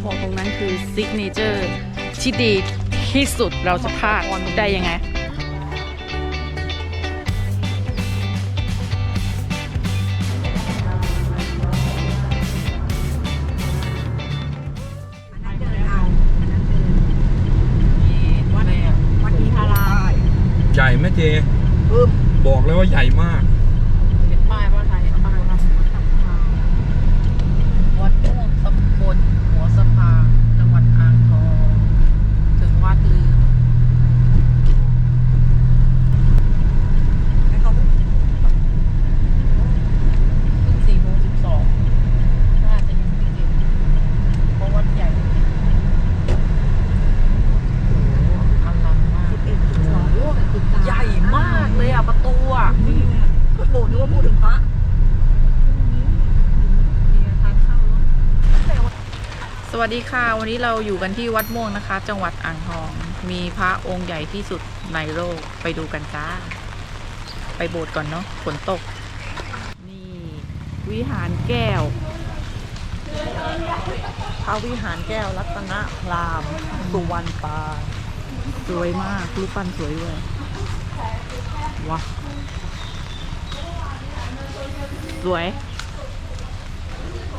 เขาบอกตรงนั้นคือซิกเนเจอร์ที่ดีที่สุดเราจะพลาดได้ยังไงวัดวัดอินทารามใหญ่ไหมเจปึ๊บบอกเลยว่าใหญ่มาก เห็นป้ายว่าไทยป้ายว่าวัดม่วงตำบลหัวสะพานจังหวัดอ่างทองถึงวัดลืมเพิ่งสี่โมงสิบสองน่าจะยังไม่เย็นเพราะวัดใหญ่อลังมาก ใหญ่มากเลยอะ ประตูอะ โบนึกว่าพูดถึงพระ ส วัสดีค่ะ วันนี้เราอยู่กันที่วัดม่วงนะคะ จังหวัดอ่างทอง มีพระองค์ใหญ่ที่สุดในโลกไปดูกันจ้า ไปโบสถ์ก่อนเนาะฝนตก นี่ วิหารแก้ว พระวิหารแก้วรัตนรามสุวรรณปาสวยมากรูปปั้นสวยด้วยว้าสวย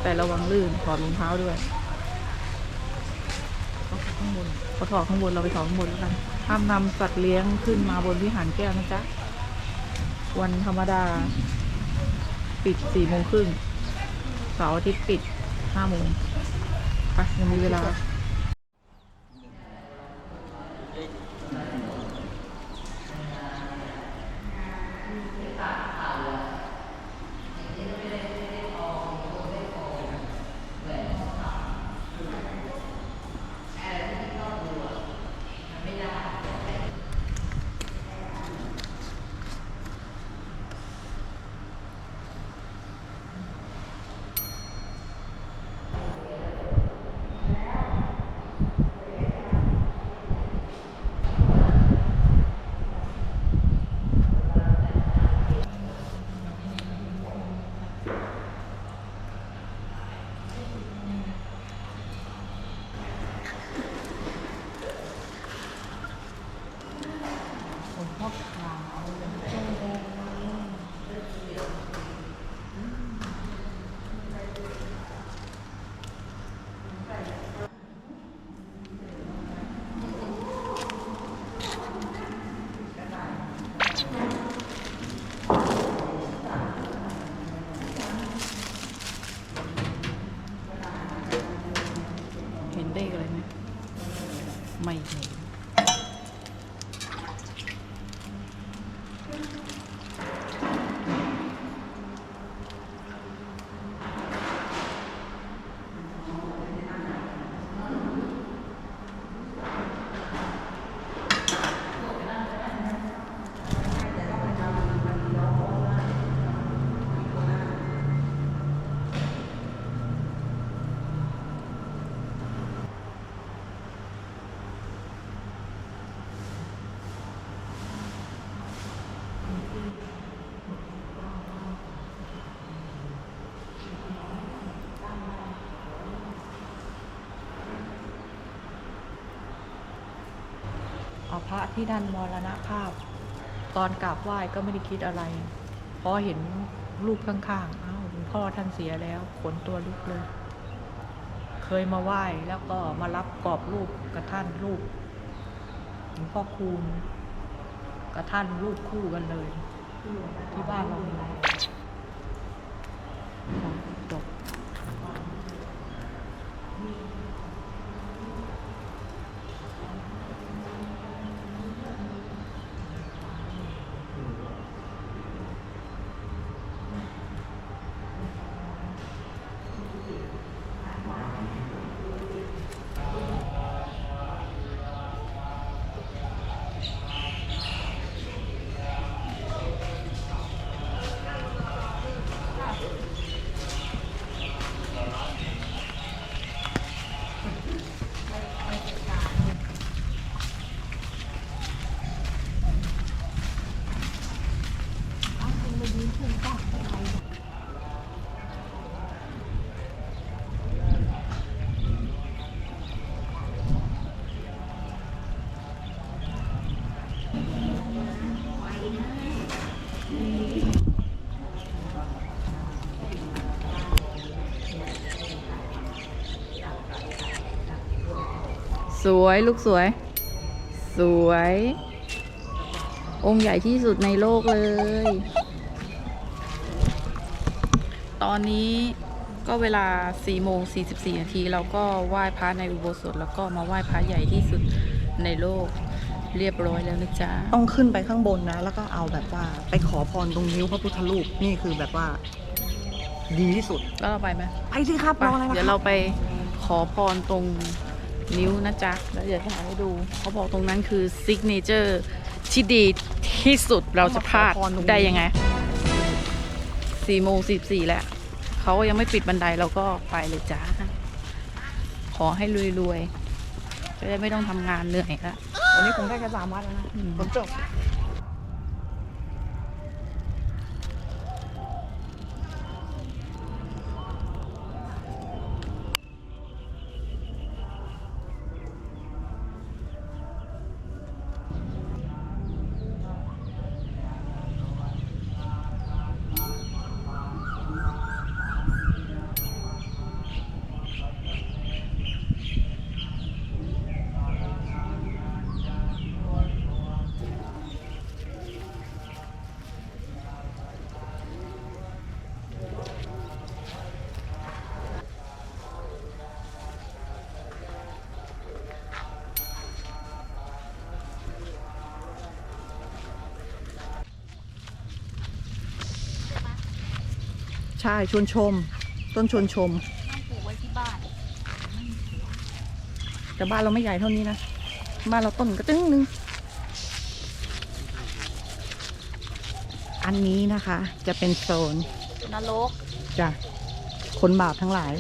แต่ระวังลื่นถอรองเท้าด้วย ข้างบนพอถอดข้างบนเราไปถอดข้างบนแล้วกันห้ามนำสัตว์เลี้ยงขึ้นมาบนวิหารแก้วนะจ๊ะ วันธรรมดา ปิดสี่โมงครึ่งเสาร์อาทิตย์ปิดห้าโมงไปยังมีเวลา เห็นได้อะไรไหม ไม่เห็น เอาพระที่ท่านมรณภาพ ตอนกราบไหว้ก็ไม่ได้คิดอะไรเพราะเห็นรูปข้างๆอ้าวหลวงพ่อท่านเสียแล้วขนตัวลุกเลย เคยมาไหว้แล้วก็มารับกรอบรูปกับท่านรูปหลวงพ่อคูณกับท่านรูปคู่กันเลย ที่บ้านเรามีจบ เสวยลูกสวย สวย องค์ใหญ่ที่สุดในโลกเลย ตอนนี้ก็เวลา4โมง44นาทีเราก็ไหว้พระในอุโบสถแล้วก็มาไหว้พระใหญ่ที่สุดในโลกเรียบร้อยแล้วนะจ๊ะ ต้องขึ้นไปข้างบนนะ แล้วก็เอาแบบว่าไปขอพรตรงนิ้วพระพุทธรูปนี่คือแบบว่า ดีที่สุด แล้วเราไปไหมไปสิครับไปรออะไรล่ะเดี๋ยวคเรารับไปขอพรตรง นิ้วนะจ๊ะ แล้วเดี๋ยวจะถ่ายให้ดู เขาบอกตรงนั้นคือซิกเนเจอร์ที่ดีที่สุดเราจะพลาดได้ยังไงสี่โมงสิบสี่แล้วเขายังไม่ปิดบันไดเราก็ไปเลยจ้า ขอให้รวยๆจะได้ไม่ต้องทำงานเหนื่อยละวันนี้คงได้แค่สามวัดแล้วนะอืมผมจบ ใช่ชวนชม ต้นชวนชมปลูกไว้ที่บ้านแต่บ้านเราไม่ใหญ่เท่านี้นะ บ้านเราต้นกระตึ้งนึง อันนี้นะคะ จะเป็นโซนนรกจ้ะคนบาปทั้งหลาย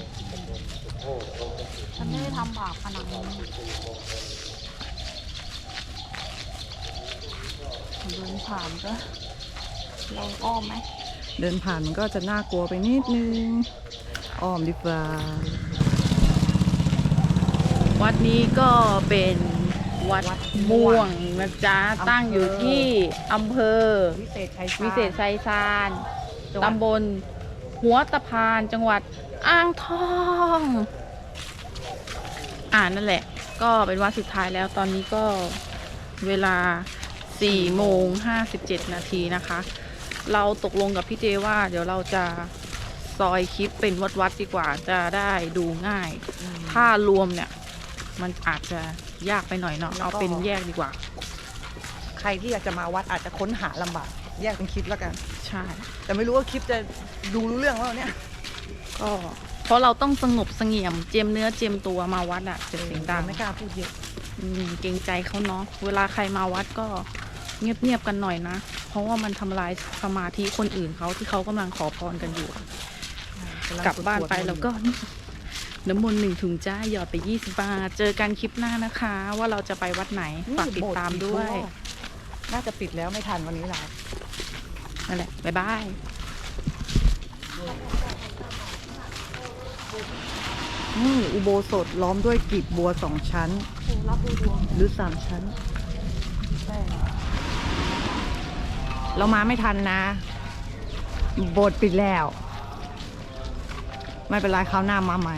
ฉันไม่ได้ทำบาปขนาดนี้เดินผ่านก็ลองอ้อมไหม เดินผ่านมันก็จะน่ากลัวไปนิดนึงอ้อมดีกว่าวัดนี้ก็เป็นวัดวัดม่ม่ววงงนะจ๊ะอำเภอตั้งอยู่ที่อำเภอวิเศษชัยชาญวิเศษไซซานจังหวัดตำบลหัวตะพานจังหวัดอ่างทอง อ่านั่นแหละ ก็เป็นวันสุดท้ายแล้วตอนนี้ก็เวลา4โมง57นาทีนะคะ เราตกลงกับพี่เจว่า เดี๋ยวเราจะซอยคลิปเป็นวัดๆดีกว่าจะได้ดูง่ายอืมถ้ารวมเนี่ย มันอาจจะยากไปหน่อยเนาะแล้วก็ เอาเป็นแยกดีกว่า ใครที่อยากจะมาวัดอาจจะค้นหาลำบากแยกเป็นคลิปแล้วกัน ใช่ แต่ไม่รู้ว่าคลิปจะดูรู้เรื่องว่าเนี่ยก็เพราะเราต้องสงบเสงี่ยมเจียมเนื้อเจียมตัวมาวัดอะจะเสียงดังไม่กล้าพูดเยอะอืมเกรงใจเขาเนาะเวลาใครมาวัดก็ เงียบๆกันหน่อยนะ เพราะว่ามันทำลายสมาธิคนอื่นเขาที่เขากำลังขอพรกันอยู่ กลับบ้านไปแล้วก็นี่น้ำมนต์หนึ่งถุงจ้าหยอดไป20บาท เจอกันคลิปหน้านะคะ ว่าเราจะไปวัดไหนฝากติดตามด้วย น่าจะปิดแล้วไม่ทันวันนี้แล้วนั่นแหละ บ๊ายบายนี่อุโบสถล้อมด้วยกลีบบัวสองชั้น หรือสามชั้น เรามาไม่ทันนะ โบสถ์ปิดแล้ว ไม่เป็นไรคราวหน้ามาใหม่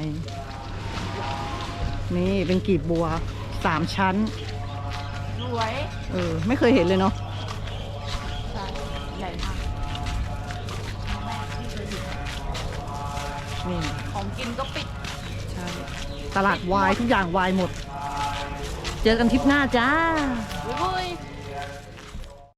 นี่เป็นกลีบบัวสามชั้น สวยเออ ไม่เคยเห็นเลยเนาะใช่ใหญ่มากแม่ที่เคยเห็นนี่ของกินก็ปิด ใช่ ตลาดวายทุกอย่างวายหมด เจอกันทริปหน้าจ้าบุยบุย